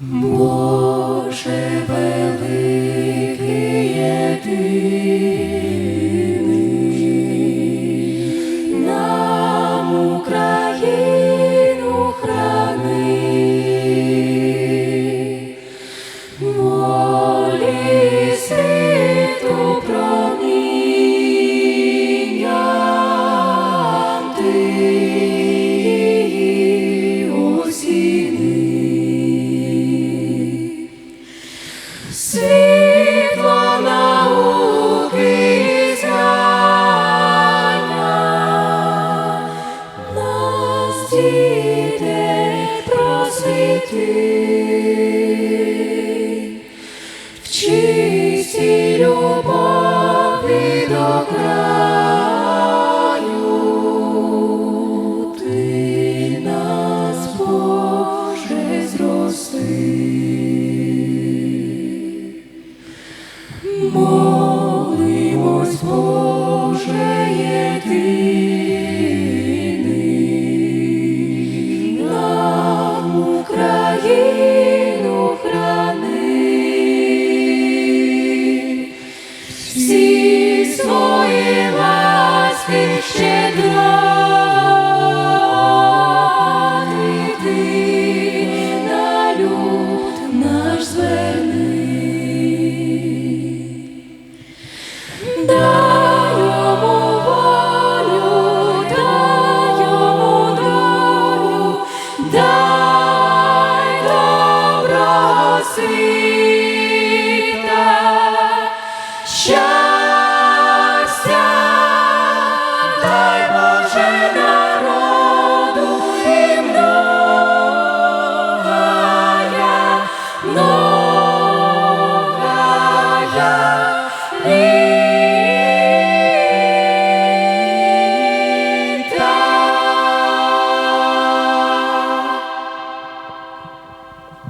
Боже великий єдиний, дітей просвіти. В чистій світа, щастя, дай Боже.